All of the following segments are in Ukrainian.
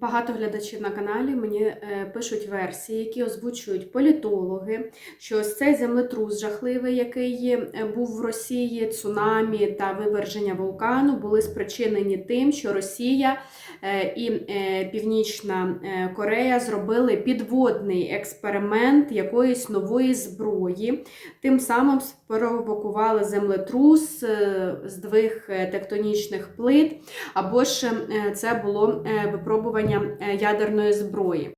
Багато глядачів на каналі мені е, пишуть версії, які озвучують політологи, що ось цей землетрус жахливий, який е, був в Росії, цунамі та виверження вулкану, були спричинені тим, що Росія е, і Північна Корея зробили підводний експеримент якоїсь нової зброї, тим самим спровокували землетрус, здвиг тектонічних плит, або ж це було випробування е, ядерної зброї.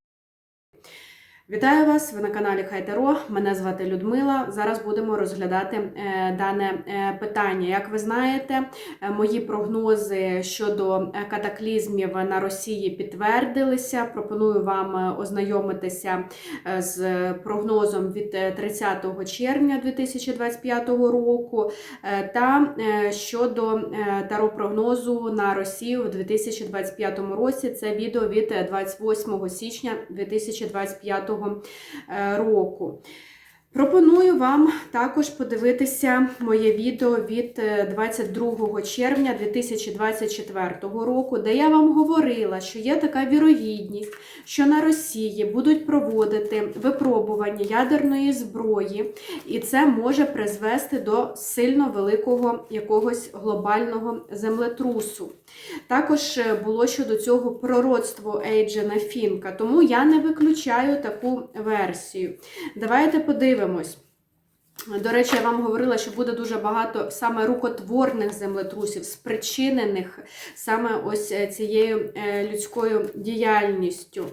Вітаю вас! Ви на каналі Хайтаро. Мене звати Людмила. Зараз будемо розглядати е, дане е, питання. Як ви знаєте, е, мої прогнози щодо катаклізмів на Росії підтвердилися. Пропоную вам ознайомитися з прогнозом від е, 30 червня 2025 року та щодо таро прогнозу на Росію в 2025 році. Це відео від е, 28 січня 2025 е, року. Пропоную вам також подивитися моє відео від е, 22 червня 2024 року, де я вам говорила, що є така вірогідність, що на Росії будуть проводити випробування ядерної зброї, і це може призвести до сильно великого якогось глобального землетрусу. Також е, було щодо цього пророцтво Ейджена Фінка, тому я не виключаю таку версію. Давайте подивимось. До речі, я вам говорила, що буде дуже багато саме рукотворних землетрусів, спричинених саме ось е, цією е, людською діяльністю.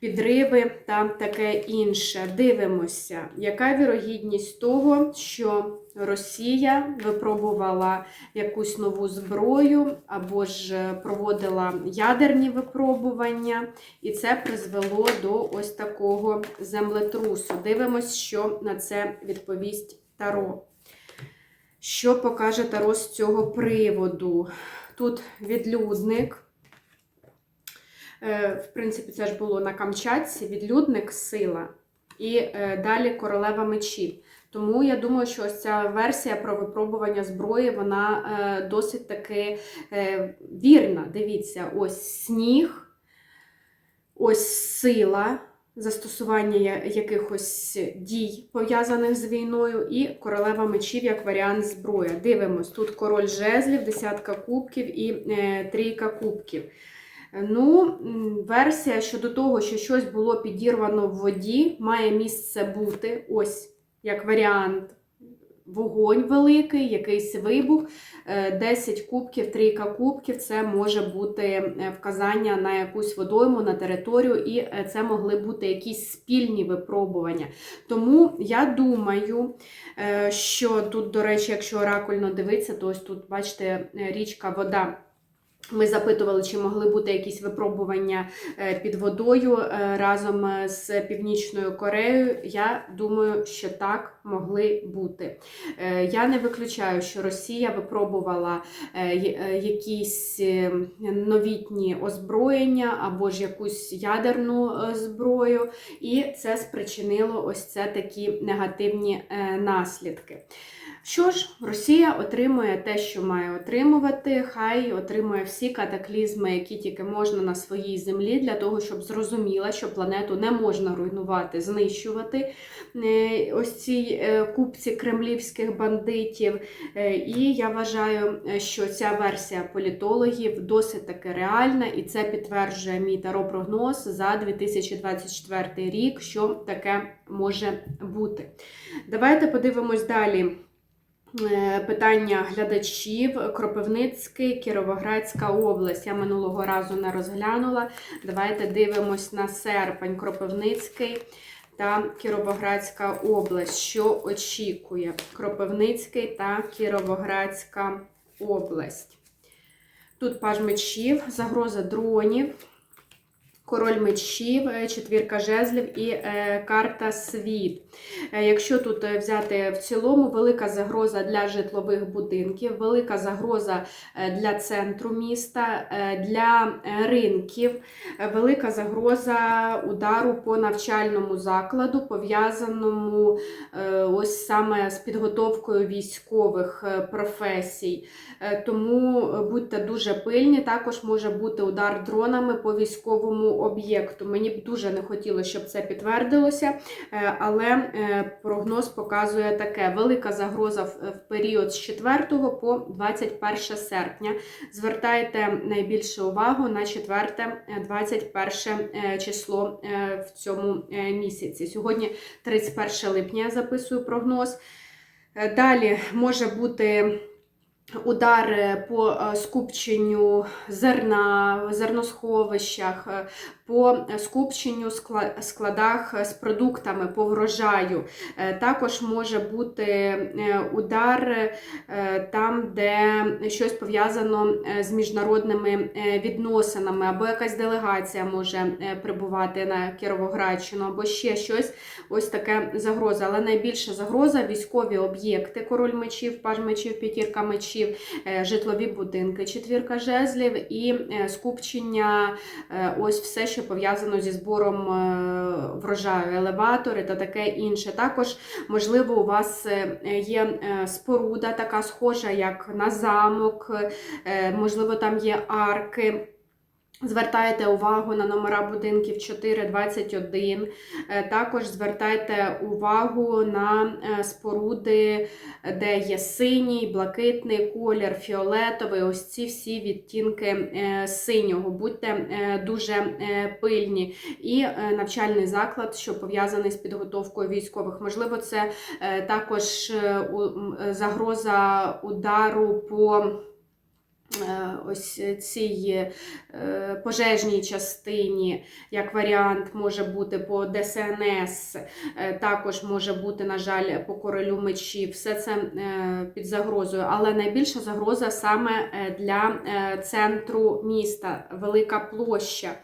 Підриви та таке інше. Дивимося, яка вірогідність того, що Росія випробувала якусь нову зброю або ж проводила ядерні випробування, і це призвело до ось такого землетрусу. Дивимось, що на це відповість Таро. Що покаже Таро з цього приводу? Тут відлюдник. Е, В принципі, це ж було на Камчатці, відлюдник сила. І е, далі королева мечів. Тому я думаю, що ось ця версія про випробування зброї, вона е, досить таки вірна. Дивіться, ось сніг, ось сила, застосування якихось дій, пов'язаних з війною, і королева мечів як варіант зброї. Дивимось, тут король жезлів, десятка кубків і трійка кубків. Ну, версія щодо того, що щось було підірвано в воді, має місце бути ось як варіант. Вогонь великий, якийсь вибух, Е, 10 кубків, трійка кубків це може бути е, вказання на якусь водойму, на територію, і е, це могли бути якісь спільні випробування. Тому я думаю, е, що тут, до речі, якщо оракульно дивитися, то ось тут, бачите, е, річка, вода. Ми запитували, чи могли бути якісь випробування е, під водою е, разом е, з Північною Кореєю. Я думаю, що так могли бути. Я не виключаю, що Росія випробувала якісь новітні озброєння або ж якусь ядерну зброю, і це спричинило ось це такі негативні наслідки. Що ж, Росія отримує те, що має отримувати, хай отримує всі катаклізми, які тільки можна на своїй землі, для того, щоб зрозуміла, що планету не можна руйнувати, знищувати е, ось цій е, купці кремлівських бандитів. Е, І я вважаю, що ця версія політологів досить таки реальна, і це підтверджує мій таро-прогноз за 2024 рік, що таке може бути. Давайте подивимось далі. Е, Питання глядачів Кропивницький, Кіровоградська область. Я минулого разу не розглянула. Давайте дивимось на серпень. Кропивницький та Кіровоградська область. Що очікує? Кропивницький та Кіровоградська область. Тут паж мечів, загроза дронів. Король мечів, е, четвірка жезлів і е, карта світ. Е, Якщо тут е, взяти в цілому, велика загроза для житлових будинків, велика загроза е, для центру міста, для ринків, велика загроза удару по навчальному закладу, пов'язаному е, ось саме з підготовкою військових професій. Е, Тому будьте дуже пильні. Також може бути удар дронами по військовому об'єкту. Мені б дуже не хотілося, щоб це підтвердилося, е, але е, прогноз показує таке: велика загроза в період з 4 по 21 серпня. Звертайте найбільше увагу на 4-21 е, число в цьому місяці. Сьогодні 31 липня я записую прогноз. Далі може бути удар е, по е, скупченню зерна зерносховищах, е, по скупченню складах з продуктами по врожаю. Е, Також може бути е, удар е, там, де щось пов'язано е, з міжнародними е, відносинами, або якась делегація може е, прибувати на Кіровоградщину, або ще щось. Ось таке загроза. Але найбільша загроза військові об'єкти, король мечів, паж мечів, п'ятірка мечів, е, житлові будинки, четвірка жезлів і е, скупчення, е, ось все, що пов'язано зі збором е, врожаю, елеватори та таке інше. Також, можливо, у вас е, є е, споруда, така схожа, як на замок, можливо, там є арки. Звертайте увагу на номера будинків 421. Е, Також звертайте увагу на е, споруди, де є синій, блакитний колір, фіолетовий. Ось ці всі відтінки е, синього. Будьте дуже пильні. І навчальний заклад, що пов'язаний з підготовкою військових. Можливо, це також загроза удару по. Е, Ось цій е, пожежній частині, як варіант, може бути по ДСНС, е, також може бути, на жаль, по королю мечів. Все це під загрозою. Але найбільша загроза саме для центру міста, велика площа.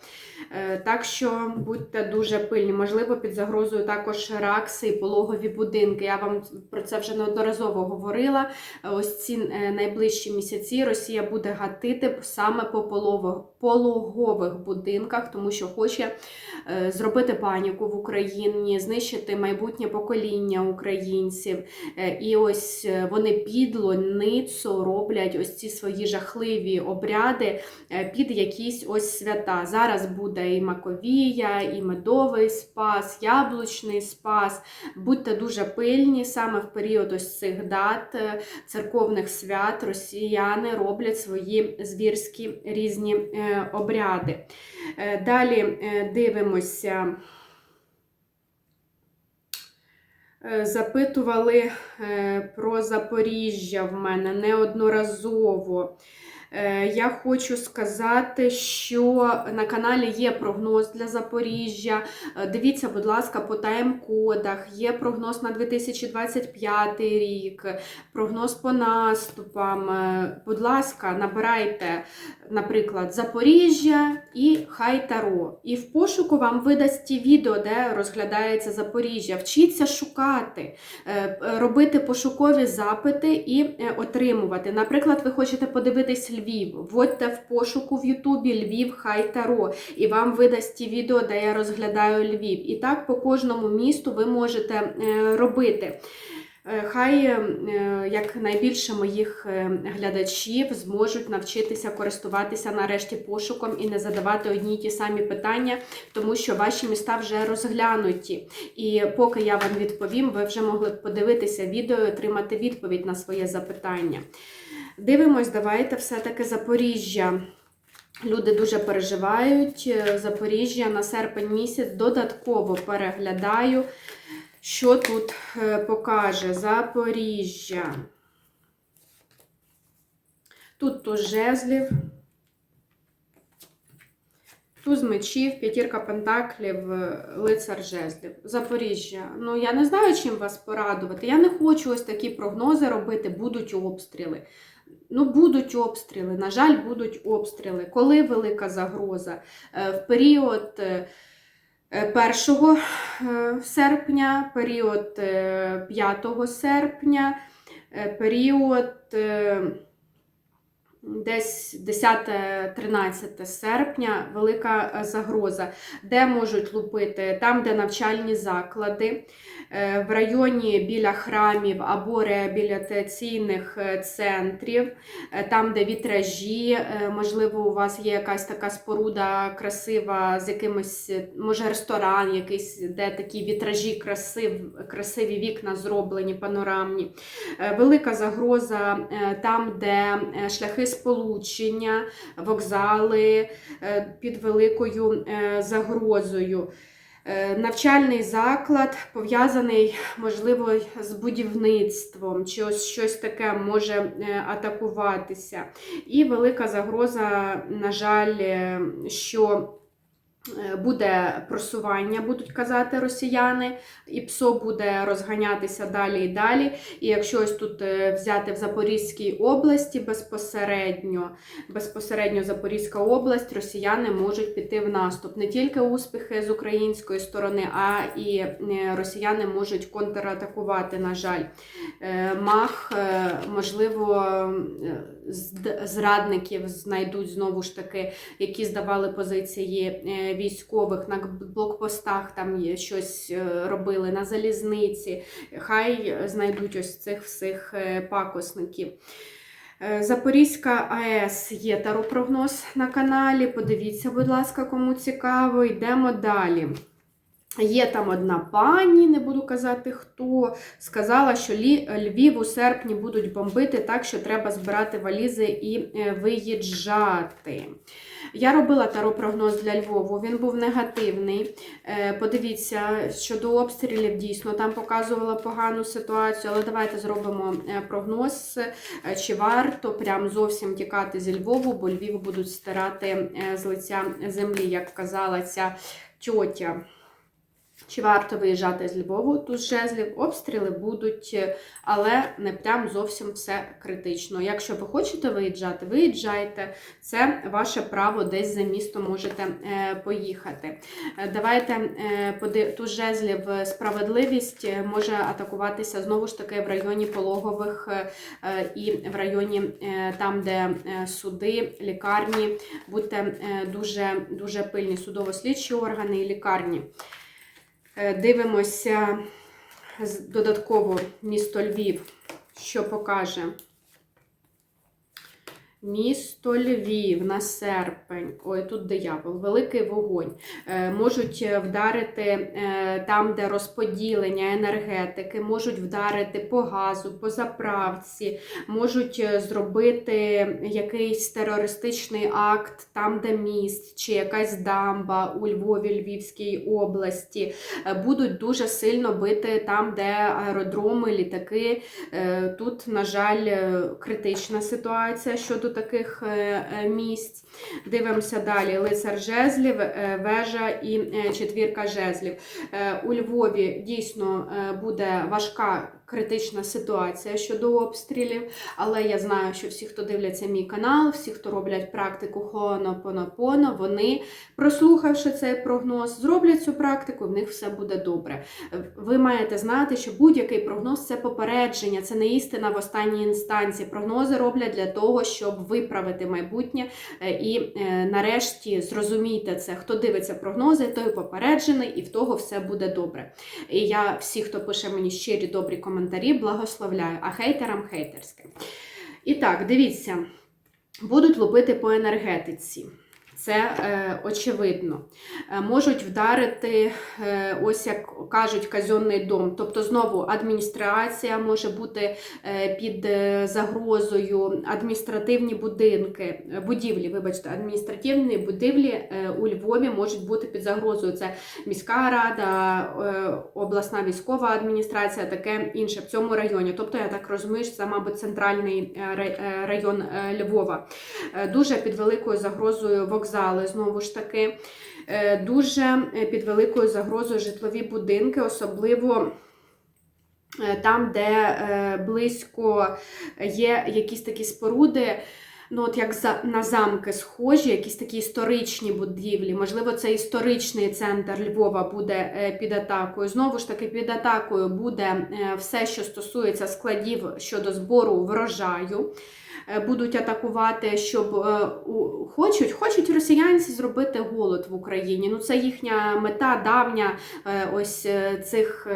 Е, Так що будьте дуже пильні. Можливо, під загрозою також ракси і пологові будинки. Я вам про це вже неодноразово говорила. Е, Ось ці е, найближчі місяці Росія буде гатити саме по полово- пологових будинках, тому що хоче е, зробити паніку в Україні, знищити майбутнє покоління українців. Е, І ось е, вони підло, ницо роблять ось ці свої жахливі обряди під якісь ось свята. Зараз буде і Маковія, і медовий спас, яблучний спас. Будьте дуже пильні саме в період ось цих дат церковних свят росіяни роблять свої звірські різні обряди. Е, Далі е, дивимося. Е, Запитували про Запоріжжя в мене неодноразово. Е, Я хочу сказати, що на каналі є прогноз для Запоріжжя. Е, Дивіться, будь ласка, по тайм-кодах. Є прогноз на 2025 рік, прогноз по наступам. Е, Будь ласка, набирайте, наприклад, Запоріжжя і Хай Таро. І в пошуку вам видасть ті відео, де розглядається Запоріжжя. Вчіться шукати, робити пошукові запити і отримувати. Наприклад, ви хочете подивитись Львів, вводьте в пошуку в Ютубі Львів Хай Таро, і вам видасть ті відео, де я розглядаю Львів. І так по кожному місту ви можете е, робити. Е, Хай е, як найбільше моїх глядачів зможуть навчитися користуватися нарешті пошуком і не задавати одні й ті самі питання, тому що ваші міста вже розглянуті. І поки я вам відповім, ви вже могли б подивитися відео і отримати відповідь на своє запитання. Дивимось, давайте все-таки Запоріжжя. Люди дуже переживають. Е, Запоріжжя на серпень місяць додатково переглядаю. Що тут е, покаже Запоріжжя? Тут туз жезлів, туз мечів, п'ятірка пентаклів, е, лицар жезлів. Запоріжжя. Ну, я не знаю, чим вас порадувати. Я не хочу ось такі прогнози робити, будуть обстріли. Ну, будуть обстріли, на жаль, будуть обстріли. Коли велика загроза? Е, В період е, е, 1 е, серпня, період е, 5 серпня, період десь 10-13 серпня велика е, загроза, де можуть лупити, там, де навчальні заклади, е, в районі біля храмів або реабілітаційних е, центрів, там, де вітражі, можливо, у вас є якась така споруда красива з якимось, може, ресторан, якийсь, де такі вітражі, красив, красиві вікна зроблені, панорамні. Велика загроза там, де шляхи сполучення, вокзали е, під великою е, загрозою. Е, Навчальний заклад пов'язаний, можливо, з будівництвом, чи ось щось таке може атакуватися. І велика загроза, на жаль, що буде просування, будуть казати росіяни, і ПСО буде розганятися далі і далі. І якщо ось тут е, взяти в Запорізькій області безпосередньо, безпосередньо Запорізька область, росіяни можуть піти в наступ. Не тільки успіхи з української сторони, а і е, росіяни можуть контратакувати, на жаль. Е, Мах, е, можливо, е, зрадників знайдуть знову ж таки, які здавали позиції е, військових на блокпостах, там щось е, робили на залізниці. Хай знайдуть ось цих всіх е, пакосників. Запорізька АЕС є таропрогноз на каналі. Подивіться, будь ласка, кому цікаво. Йдемо далі. Є там одна пані, не буду казати хто, сказала, що Львів у серпні будуть бомбити так, що треба збирати валізи і е, виїжджати. Я робила таропрогноз для Львову, він був негативний. Е, Подивіться, щодо обстрілів, дійсно, там показувала погану ситуацію, але давайте зробимо е, прогноз, чи варто прям зовсім тікати зі Львову, бо Львів будуть стирати з лиця землі, як казала ця тьотя. Чи варто виїжджати з Львову? Тут жезлів обстріли будуть, е, але не прям зовсім все критично. Якщо ви хочете виїжджати, виїжджайте. Це ваше право десь за місто можете е, поїхати. Е, Давайте тут жезлів справедливість може атакуватися знову ж таки в районі пологових і в районі там, де суди, лікарні. Будьте дуже, дуже пильні судово-слідчі органи і лікарні. Е, Дивимося додатково місто Львів, що покаже. Місто Львів на серпень. Ой, тут диявол, великий вогонь. Е, можуть е, вдарити е, там, де розподілення енергетики, можуть вдарити по газу, по заправці, можуть зробити якийсь терористичний акт там, де міст, чи якась дамба у Львові, Львівській області. Будуть дуже сильно бити там, де аеродроми, літаки. Тут, на жаль, критична ситуація щодо таких е, е, місць. Дивимося далі: лицар жезлів, е, вежа і четвірка жезлів. У Львові дійсно буде важка критична ситуація щодо обстрілів, але я знаю, що всі, хто дивляться мій канал, всі, хто роблять практику Хоонопонопоно, вони, прослухавши цей прогноз, зроблять цю практику, в них все буде добре. Ви маєте знати, що будь-який прогноз це попередження, це не істина в останній інстанції. Прогнози роблять для того, щоб виправити майбутнє. Е, І е, нарешті зрозумійте це, хто дивиться прогнози, той попереджений, і в того все буде добре. І я всі, хто пише мені щирі добрі коментарі, благословляю, а хейтерам хейтерське. І так, дивіться, будуть лупити по енергетиці. Це е, очевидно. Е, можуть вдарити, е, ось як кажуть, казенний дом. Тобто, знову адміністрація може бути під загрозою, адміністративні будинки, будівлі, вибачте, адміністративні будівлі у Львові можуть бути під загрозою. Це міська рада, обласна військова адміністрація, таке інше в цьому районі. Тобто, я так розумію, що це, мабуть, центральний район Львова. Дуже під великою загрозою вокзали, знову ж таки. Е, Дуже е, під великою загрозою житлові будинки, особливо е, там, де близько є якісь такі споруди. Ну, от як за на замки схожі, якісь такі історичні будівлі. Можливо, це історичний центр Львова буде е, під атакою. Знову ж таки, під атакою буде е, все, що стосується складів щодо збору врожаю. Е, Будуть атакувати, щоб хочуть, хочуть росіянці зробити голод в Україні. Ну, це їхня мета давня ось цих.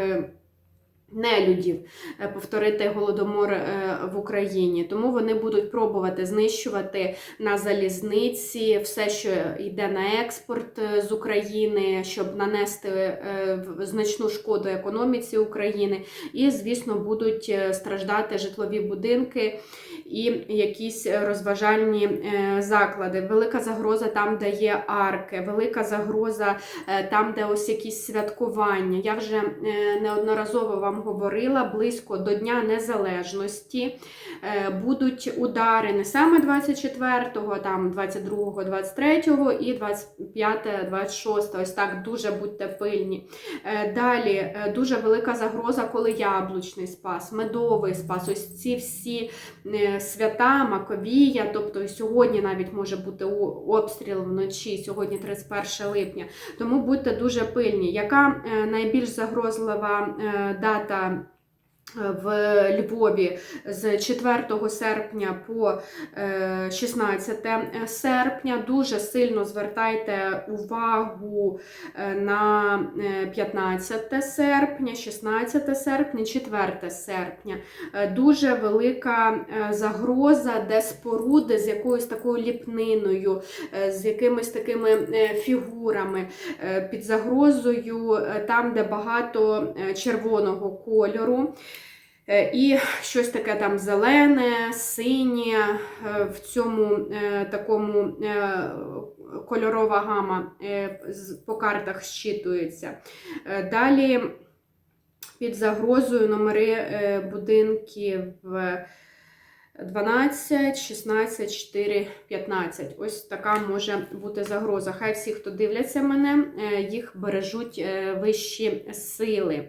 Нелюдів е, повторити голодомор е, в Україні, тому вони будуть пробувати знищувати на залізниці все, що йде на експорт е, з України, щоб нанести значну шкоду економіці України. І, звісно, будуть страждати житлові будинки і якісь розважальні е, заклади. Велика загроза там, де є арки, велика загроза е, там, де ось якісь святкування. Я вже е, неодноразово вам говорила, близько до Дня Незалежності е, будуть удари не саме 24-го, там 22-го, 23-го і 25 26 Ось так дуже будьте пильні. Е, Далі е, дуже велика загроза, коли яблучний спас, медовий спас. Ось ці всі е, свята, Маковія, тобто сьогодні навіть може бути обстріл вночі, сьогодні 31 липня. Тому будьте дуже пильні. Яка е, найбільш загрозлива е, дата? Е, В Львові з 4 серпня по е, 16 серпня дуже сильно звертайте увагу е, на е, 15 серпня, 16 серпня, 4 серпня. Е, Дуже велика е, загроза, де споруди з якоюсь такою ліпниною, е, з якимись такими е, фігурами е, під загрозою, е, там, де багато е, червоного кольору. Е, І щось таке там зелене, синє, е, в цьому е, такому кольорова гама по картах щитується. Далі під загрозою номери будинків 12, 16, 4, 15. Ось така може бути загроза. Хай всі, хто дивляться мене, їх бережуть вищі сили.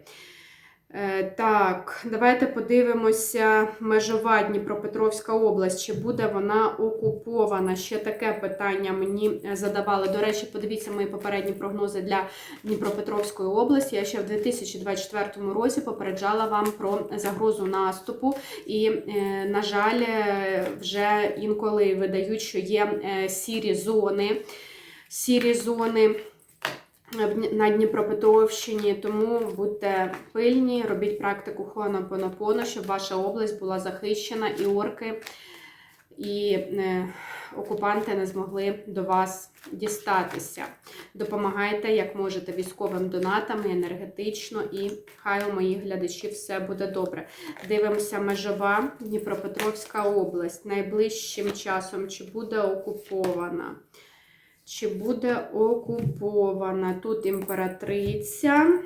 Е, Так, давайте подивимося межова Дніпропетровська область. Чи буде вона окупована? Ще таке питання мені е, задавали. До речі, подивіться мої попередні прогнози для Дніпропетровської області. Я ще в 2024 році попереджала вам про загрозу наступу. І, е, на жаль, вже інколи видають, що є сірі зони. Сірі зони на Дніпропетровщині, тому будьте пильні, робіть практику Хоанапонапоно, щоб ваша область була захищена, і орки, і е, окупанти не змогли до вас дістатися. Допомагайте, як можете, військовим донатами, енергетично, і хай у моїх глядачів все буде добре. Дивимося межова Дніпропетровська область. Найближчим часом чи буде окупована? Чи буде окупована? Тут імператриця,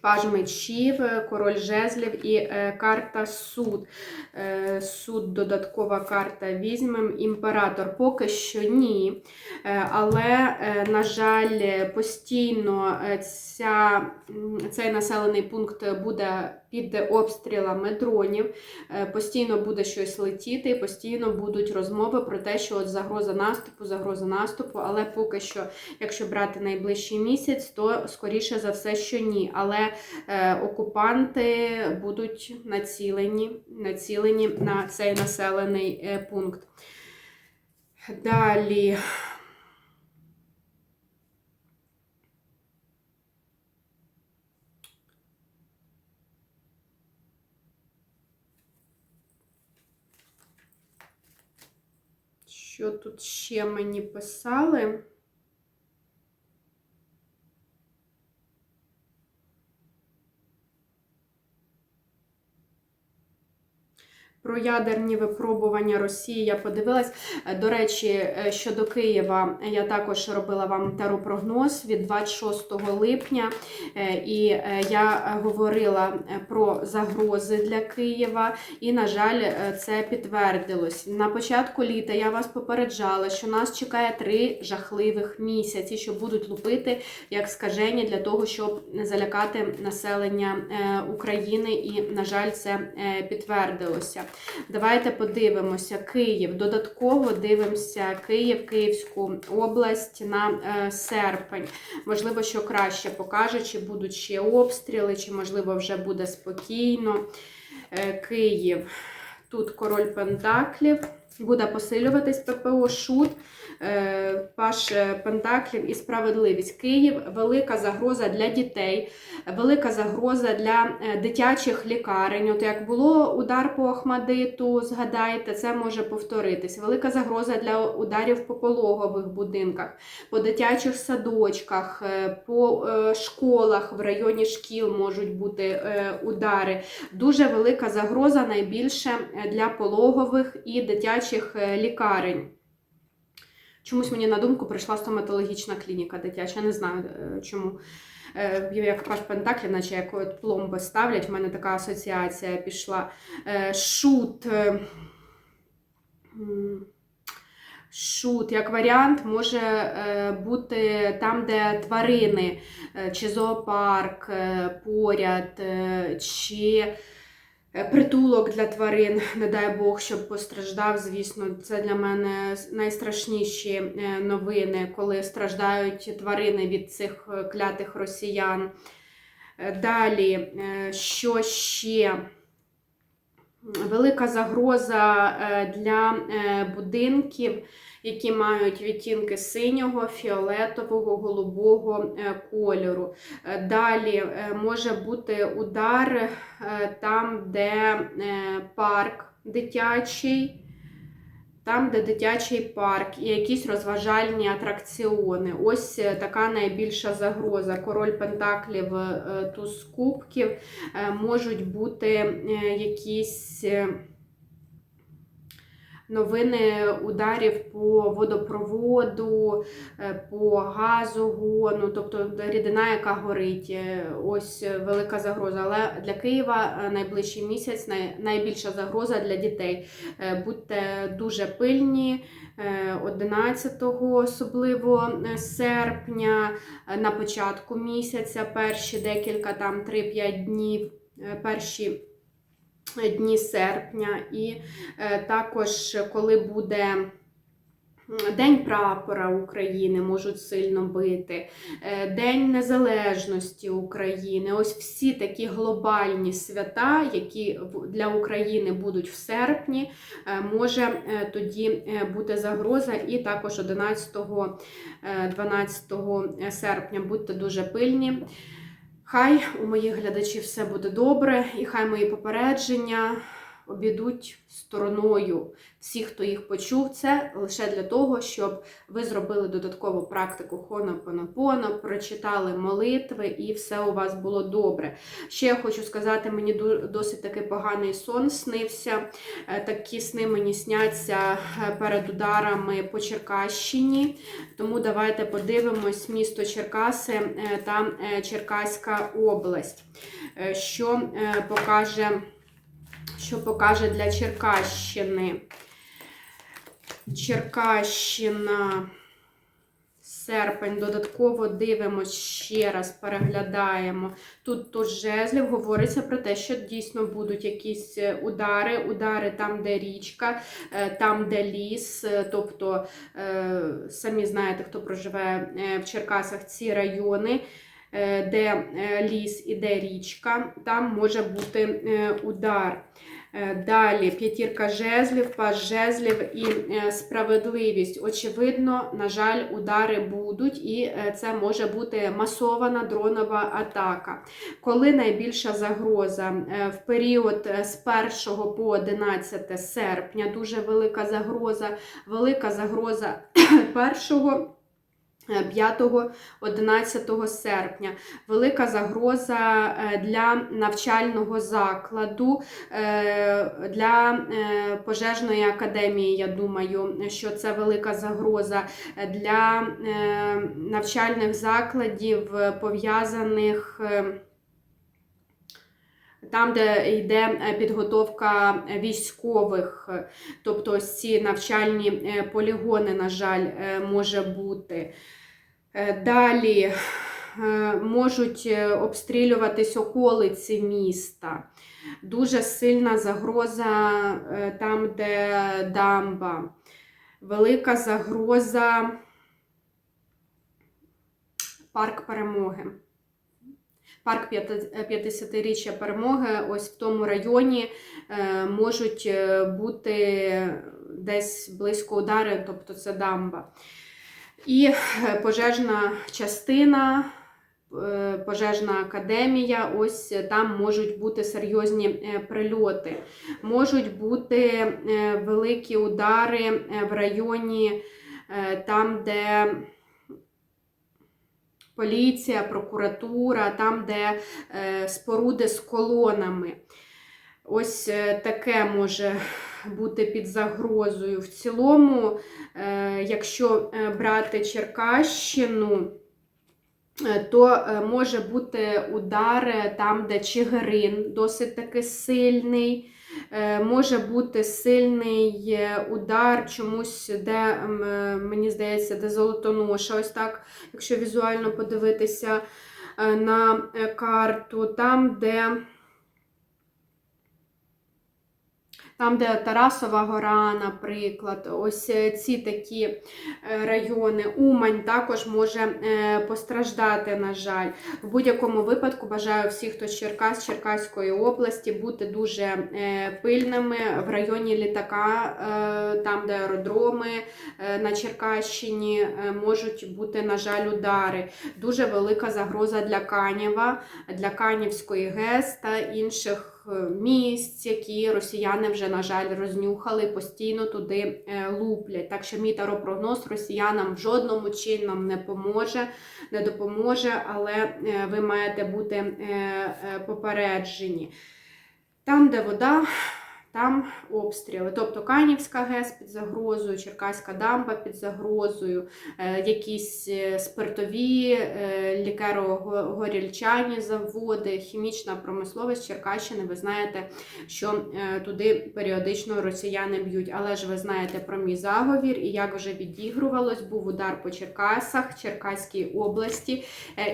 паж мечів, король жезлів і е, карта суд. Е, суд, додаткова карта візьмемо. Імператор поки що ні. Е, але, на жаль, постійно ця, цей населений пункт буде під обстрілами дронів. Е, Постійно буде щось летіти, постійно будуть розмови про те, що от загроза наступу, загроза наступу. Але поки що, якщо брати найближчий місяць, то скоріше за все, що ні. Але е, окупанти будуть націлені, націлені на цей населений е, пункт. Далі. Що тут ще мені писали? Про ядерні випробування Росії я подивилась. Е, До речі, е, щодо Києва, я також робила вам теропрогноз від 26 липня, Е, і я говорила про загрози для Києва, і, на жаль, це підтвердилось. На початку літа я вас попереджала, що нас чекає три жахливих місяці, що будуть лупити як скажені для того, щоб залякати населення України, і, на жаль, це підтвердилося. Давайте подивимося Київ. Додатково дивимося Київ, Київську область на е, серпень. Можливо, що краще покаже, чи будуть ще обстріли, чи можливо вже буде спокійно. Е, Київ. Тут король Пентаклів. Буде посилюватись ППО Шут, Паш Пентаклів і справедливість. Київ велика загроза для дітей, велика загроза для е, дитячих лікарень. От як було удар по Ахмадиту, згадайте, це може повторитись. Велика загроза для ударів по пологових будинках, по дитячих садочках, е, по е, школах в районі шкіл можуть бути е, удари. Дуже велика загроза найбільше е, для пологових і дитячих е, лікарень. Чомусь мені на думку прийшла стоматологічна клініка дитяча, не знаю е, чому. Е, Як паш Пентаклів, наче як от пломби ставлять, в мене така асоціація пішла. Е, Шут. Шут, як варіант, може бути там, де тварини, чи зоопарк поряд, чи притулок для тварин, не дай Бог, щоб постраждав. Звісно, це для мене найстрашніші е, новини, коли страждають тварини від цих е, клятих росіян. Е, Далі, е, що ще? Велика загроза е, для е, будинків, які мають відтінки синього, фіолетового, голубого е, кольору. Е, Далі е, може бути удар там, де парк дитячий. Там, де дитячий парк і якісь розважальні атракціони. Ось така найбільша загроза. Король Пентаклів, туз кубків, можуть бути якісь новини ударів по водопроводу, е, по газогону, тобто рідина, яка горить. Е, Ось велика загроза. Але для Києва е, найближчий місяць найбільша загроза для дітей. Будьте дуже пильні. е, 11-го, особливо серпня, на початку місяця, перші декілька там 3-5 днів, перші дні серпня, і е, також коли буде. День прапора України можуть сильно бити, е, День Незалежності України. Ось всі такі глобальні свята, які для України будуть в серпні, е, може тоді бути загроза. І також 11-12 серпня будьте дуже пильні. Хай у моїх глядачів все буде добре, і хай мої попередження обійдуть стороною. Всі, хто їх почув, це лише для того, щоб ви зробили додаткову практику хонопонопоно, прочитали молитви і все у вас було добре. Ще я хочу сказати, мені досить таки поганий сон снився. Е, Такі сни мені сняться е, перед ударами по Черкащині. Тому давайте подивимось місто Черкаси е, та Черкаська область. Що покаже, що покаже для Черкащини? Черкащина. Серпень, додатково дивимось ще раз, переглядаємо. Тут тут жезлів говориться про те, що дійсно будуть якісь е, удари, удари там, де річка, е, там, де ліс. е, Тобто, самі знаєте, хто проживе в Черкасах, ці райони, де е, ліс і де річка, там може бути е, удар. Е, Далі п'ятірка жезлів, паж жезлів і е, справедливість. Очевидно, на жаль, удари будуть, і е, це може бути масована дронова атака. Коли найбільша загроза Е, в період е, з 1 по 11 серпня, дуже велика загроза, велика загроза 1 5-11 серпня. Велика загроза е, для навчального закладу, е, для е, пожежної академії. Я думаю, що це велика загроза для навчальних закладів, пов'язаних. Там, де йде підготовка військових, тобто ось ці навчальні полігони, на жаль, може бути. Е, Далі е, можуть е, обстрілюватись околиці міста. Дуже сильна загроза е, там, де дамба. Велика загроза парк перемоги. Парк 50-річчя перемоги, ось в тому районі е, можуть е, бути десь близько удари, тобто це дамба. І е, пожежна частина, е, пожежна академія, ось там можуть бути серйозні е, прильоти. Можуть бути е, великі удари е, в районі, е, там, де поліція, прокуратура, там, де е, споруди з колонами. Ось е, таке може бути під загрозою. В цілому, е, якщо брати Черкащину, то може бути удар там, де Чигирин досить таки сильний. Е, Може бути сильний е, удар чомусь, де, е, мені здається, де Золотоноша, ось так, якщо візуально подивитися на карту, там, де там, де Тарасова гора, наприклад, ось е, ці такі е, райони, Умань також може е, постраждати, на жаль. В будь-якому випадку бажаю всіх, хто з Черкас, Черкаської області, бути дуже пильними в районі літака, там, де аеродроми на Черкащині, можуть бути, на жаль, удари. Дуже велика загроза для Канєва, для Канівської ГЕС та інших місць, які росіяни вже, на жаль, рознюхали, постійно туди е, луплять. Так що мій таропрогноз росіянам в жодному чином не поможе, не допоможе, але е, ви маєте бути е, е, попереджені. Там, де вода, там обстріли. Тобто Канівська ГЕС під загрозою, Черкаська дамба під загрозою, е, якісь е, спиртові, е, лікаро-горільчані заводи, хімічна промисловість Черкащини. Ви знаєте, що туди періодично росіяни б'ють. Але ж ви знаєте про мій заговір і як вже відігрувалось, був удар по Черкасах, Черкаській області,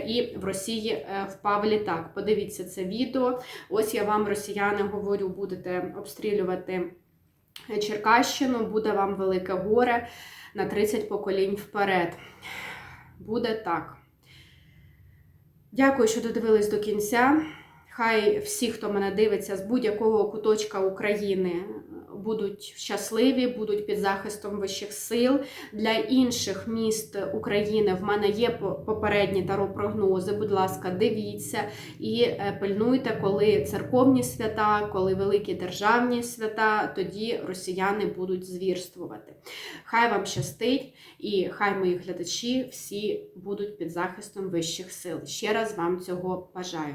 і в Росії впав літак. Подивіться це відео. Ось я вам, росіяни, говорю, будете обстрілювати Черкащину, буде вам велике горе на 30 поколінь вперед. Буде так. Дякую, що додивились до кінця. Хай всі, хто мене дивиться з будь-якого куточка України, будуть щасливі, будуть під захистом вищих сил. Для інших міст України в мене є по- попередні таропрогнози. Будь ласка, дивіться і е, пильнуйте, коли церковні свята, коли великі державні свята, тоді росіяни будуть звірствувати. Хай вам щастить, і хай мої глядачі всі будуть під захистом вищих сил. Ще раз вам цього бажаю.